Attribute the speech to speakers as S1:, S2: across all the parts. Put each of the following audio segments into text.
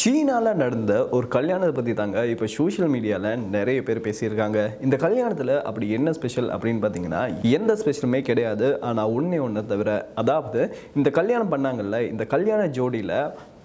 S1: சீனாவில் நடந்த ஒரு கல்யாணத்தை பற்றி தாங்க இப்போ சோஷியல் மீடியாவில் நிறைய பேர் பேசியிருக்காங்க. இந்த கல்யாணத்தில் அப்படி என்ன ஸ்பெஷல் அப்படின்னு பார்த்தீங்கன்னா எந்த ஸ்பெஷலுமே கிடையாது. ஆனால் ஒன்றே ஒன்று தவிர அதாவது இந்த கல்யாணம் பண்ணாங்கல்ல இந்த கல்யாண ஜோடியில்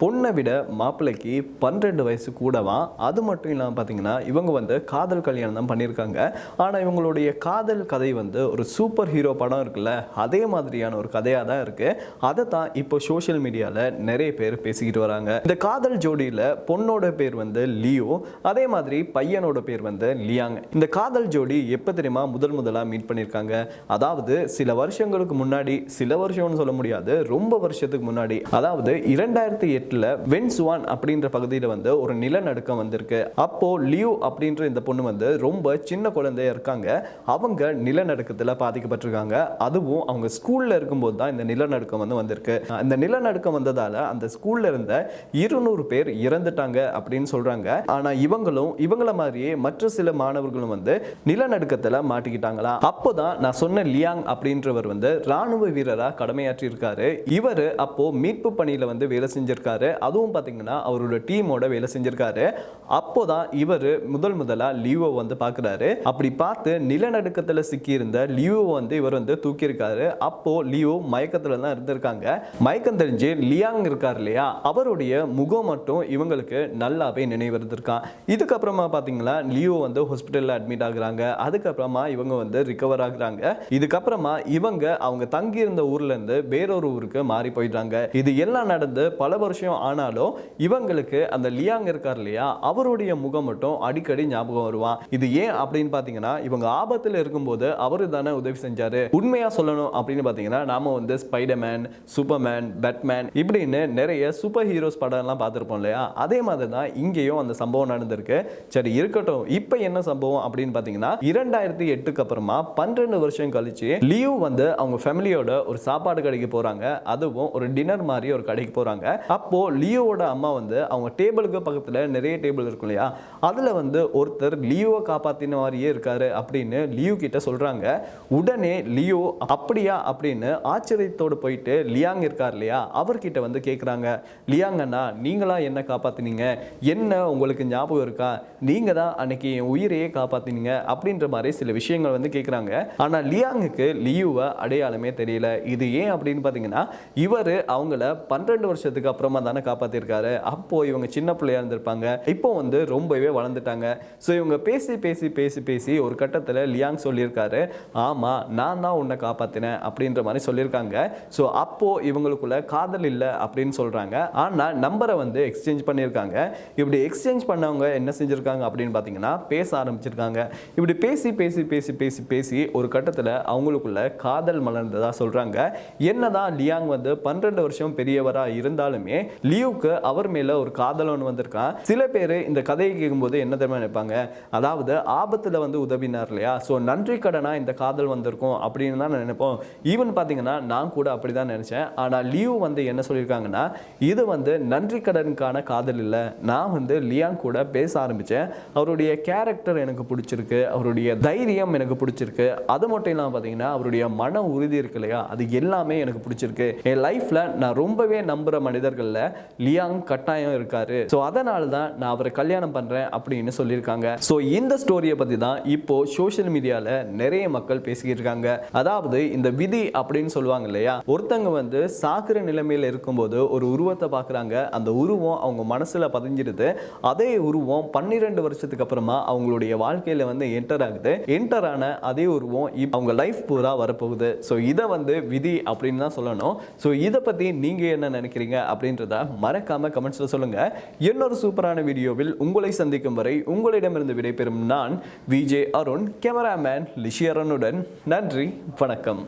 S1: பொண்ணை விட மாப்பிள்ளைக்கு பன்னிரெண்டு வயசு கூடவா? அது மட்டும் இல்லாமல் பார்த்தீங்கன்னா இவங்க வந்து காதல் கல்யாணம் தான் பண்ணியிருக்காங்க. ஆனால் இவங்களுடைய காதல் கதை வந்து ஒரு சூப்பர் ஹீரோ படம் இருக்குல்ல அதே மாதிரியான ஒரு கதையாக தான் இருக்குது அதை தான் இப்போ சோஷியல் மீடியாவில் நிறைய பேர் பேசிக்கிட்டு வராங்க. இந்த காதல் ஜோடியில் பொண்ணோட பேர் வந்து லியோ அதே மாதிரி பையனோட பேர் வந்து லியாங். இந்த காதல் ஜோடி எப்போ தெரியுமா முதல் முதலாக மீட் பண்ணியிருக்காங்க? அதாவது சில வருஷங்களுக்கு முன்னாடி சில வருஷம்னு சொல்ல முடியாது ரொம்ப வருஷத்துக்கு முன்னாடி. அதாவது இரண்டாயிரத்தி எட்டில் வென்சுவான் அப்படின்ற பகுதியில் வந்து ஒரு நிலநடுக்கம் வந்திருக்கு. அப்போ லியூ அப்படின்ற இந்த பொண்ணு வந்து ரொம்ப சின்ன குழந்தைய இருக்காங்க. அவங்க நிலநடுக்கத்தில் பாதிக்கப்பட்டிருக்காங்க. அதுவும் அவங்க ஸ்கூலில் இருக்கும்போது தான் இந்த நிலநடுக்கம் வந்து வந்திருக்கு. இந்த நிலநடுக்கம் வந்ததால் அந்த ஸ்கூலில் இருந்த இருநூறு பேர் இறந்துட்டாங்க அப்படின்னு சொல்கிறாங்க ஆனால் இவங்களும் இவங்கள மாதிரியே மற்ற சில மாணவர்களும் வந்து நிலநடுக்கத்தில் மாட்டிக்கிட்டாங்களா? அப்போதான் நான் சொன்ன லியாங் அப்படின்றவர் வந்து ராணுவ வீரராக கடமையாற்றி இருக்காரு இவர் அப்போ மீட்பு பணியில் வந்து வேலை செஞ்சிருக்காரு. அதுவும் பார்த்தீங்கன்னா அவரோட டீமோட வேலை செஞ்சிருக்காரு. அப்போதான் இவர் முதல் முதலாக லியூவை வந்து பார்க்குறாரு அப்படி பார்த்து நிலநடுக்கத்தில் சிக்கியிருந்த லியூவை வந்து இவர் வந்து தூக்கியிருக்காரு. அப்போ லியோ மயக்கத்தில் தான் இருந்திருக்காங்க. மயக்கம் தெரிஞ்சு லியாங் இருக்கார் இல்லையா? அவருடைய முகம் மட்டும் இவங்களுக்கு நல்லாவே நினைவு இருந்திருக்கான் இதுக்கப்புறமா பார்த்தீங்கன்னா லியோ வந்து ஹாஸ்பிட்டலில் அட்மிட் ஆகுறாங்க. அதுக்கப்புறமா இவங்க வந்து ரிகவர் ஆகுறாங்க. இதுக்கப்புறமா இவங்க அவங்க தங்கியிருந்த ஊர்லேருந்து வேறொரு ஊருக்கு மாறி போயிடுறாங்க. இது எல்லாம் நடந்து பல வருஷம் ஆனாலும் இவங்களுக்கு அந்த லியாங் இருக்கார் இல்லையா அவருடைய முகம் மட்டும் அடிக்கடி ஞாபகம் வருவான் இது ஏன் அப்படின்னு பார்த்தீங்கன்னா இவங்க ஆபத்தில் இருக்கும்போது அவரு தானே உதவி செஞ்சாரு. உண்மையா சொல்லணும் அப்படின்னு பார்த்தீங்கன்னா நாம வந்து ஸ்பைடர்மேன் சூப்பர்மேன் பேட்மேன் இப்படின்னு நிறைய சூப்பர் ஹீரோஸ் படம்லாம் பார்த்துருப்போம் இல்லையா? அதே மாதிரி தான் இங்கேயும் அந்த சம்பவம் நடந்திருக்கு. சரி இருக்கட்டும். இப்போ என்ன சம்பவம் அப்படின்னு பார்த்தீங்கன்னா இரண்டாயிரத்தி எட்டுக்கு அப்புறமா பன்னிரெண்டு வருஷம் கழிச்சு லியூ வந்து அவங்க ஃபேமிலியோட ஒரு சாப்பாடு கடைக்கு போறாங்க. அதுவும் ஒரு டின்னர் மாதிரி ஒரு கடைக்கு போறாங்க. அப்போ லியோவோட அம்மா வந்து அவங்க டேபிளுக்கு பக்கத்தில் நிறைய டேபிள் இருக்கும் இல்லையா? அதில் வந்து ஒருத்தர் லியோவை காப்பாற்றின மாதிரியே இருக்காரு அப்படின்னு லியோ கிட்ட சொல்கிறாங்க உடனே லியோ அப்படியா? அப்படின்னு ஆச்சரியத்தோடு போயிட்டு லியாங் இருக்கார் இல்லையா? அவர்கிட்ட வந்து கேட்குறாங்க லியாங் அண்ணா நீங்களா என்ன காப்பாற்றினீங்க என்ன உங்களுக்கு ஞாபகம் இருக்கா? நீங்கள் தான் அன்னைக்கு என் உயிரையே காப்பாற்றினீங்க அப்படின்ற மாதிரி சில விஷயங்கள் வந்து கேட்குறாங்க ஆனால் லியாங்குக்கு லியூவை அடையாளமே தெரியல. இது ஏன் அப்படின்னு பார்த்தீங்கன்னா இவர் அவங்கள பன்னிரெண்டு வருஷத்துக்கு அப்புறமா தானே காப்பாத்திருக்காரு. அப்போ இவங்க சின்ன பிள்ளையா இருந்திருப்பாங்க. இப்போ வந்து ரொம்பவே வளர்ந்துட்டாங்க. ஸோ இவங்க பேசி பேசி பேசி பேசி ஒரு கட்டத்தில் லியாங் சொல்லியிருக்காரு. ஆமா நான் தான் உன்னை காப்பாத்தினேன் அப்படின்ற மாதிரி சொல்லியிருக்காங்க. ஸோ அப்போ இவங்களுக்குள்ள காதல் இல்லை அப்படின்னு சொல்றாங்க. ஆனா நம்பரை வந்து எக்ஸ்சேஞ்ச் பண்ணியிருக்காங்க. இப்படி எக்ஸ்சேஞ்ச் பண்ணவங்க என்ன செஞ்சிருக்காங்க அப்படின்னு பார்த்தீங்கன்னா பேச ஆரம்பிச்சிருக்காங்க. இப்படி பேசி பேசி பேசி பேசி பேசி ஒரு கட்டத்தில் அவங்களுக்குள்ள காதல் மலர்ந்ததாக சொல்கிறாங்க என்னதான் லியாங் வந்து பன்னிரெண்டு வருஷம் பெரியவராக இருந்தாலுமே லியூக்கு அவர் மேல ஒரு காதல் ஒன்று வந்திருக்கான். சில பேர் இந்த கதையை கேட்கும்போது என்ன தெரியுமா நினைப்பாங்க? அதாவது ஆபத்துல வந்து உதவினார் இல்லையா? ஸோ நன்றி கடனா இந்த காதல் வந்திருக்கும் அப்படின்னு தான் நான் நினைப்போம். ஈவன் பார்த்தீங்கன்னா நான் கூட அப்படி தான் நினைச்சேன். ஆனால் லியூ வந்து என்ன சொல்லியிருக்காங்கன்னா இது வந்து நன்றி கடனுக்கான காதல் இல்லை. நான் வந்து லியாங் கூட பேச ஆரம்பித்தேன் அவருடைய கேரக்டர் எனக்கு பிடிச்சிருக்கு. அவருடைய தைரியம் எனக்கு பிடிச்சிருக்கு. அது மட்டும் இல்லாமல் பார்த்தீங்கன்னா அவருடைய மன உறுதி இருக்கு இல்லையா? அது எல்லாமே எனக்கு பிடிச்சிருக்கு. என் லைஃப்பில் நான் ரொம்பவே நம்புகிற மனிதர்களில் லியாங் கட்டாயம் இருக்காரு. ஸோ அதனால தான் நான் அவரை கல்யாணம் பண்ணுறேன் அப்படின்னு சொல்லியிருக்காங்க. ஸோ இந்த ஸ்டோரியை பற்றி தான் இப்போ சோஷியல் மீடியாவில் நிறைய மக்கள் பேசிக்கிட்டு இருக்காங்க. அதாவது இந்த விதி அப்படின்னு சொல்லுவாங்க இல்லையா? ஒருத்தங்க வந்து சாக்குற நிலைமையில் இருக்கும்போது ஒரு உருவத்தை பார்க்குறாங்க அந்த உருவம் அவங்க மனசில் பதிஞ்சிருது. அதே உருவம் பன்னிரெண்டு வருஷத்துக்கு அப்புறமா அவங்களுடைய வாழ்க்கையில் வந்து என்டர் ஆகுது. என்டர் ஆன அதே உருவம் அவங்க லைஃப் பூரா வரப்போகுது. ஸோ இதை வந்து விதி அப்படின்னு தான் சொல்லணும். ஸோ இதை பற்றி நீங்கள் என்ன நினைக்கிறீங்க அப்படின்றத மறக்காம கமெண்ட்ஸில் சொல்லுங்க. இன்னொரு சூப்பரான வீடியோவில் உங்களை சந்திக்கும் வரை உங்களிடமிருந்து விடைபெறும் நான் விஜே அருண் கேமராமேன் லிஷியரனுடன் நன்றி வணக்கம்.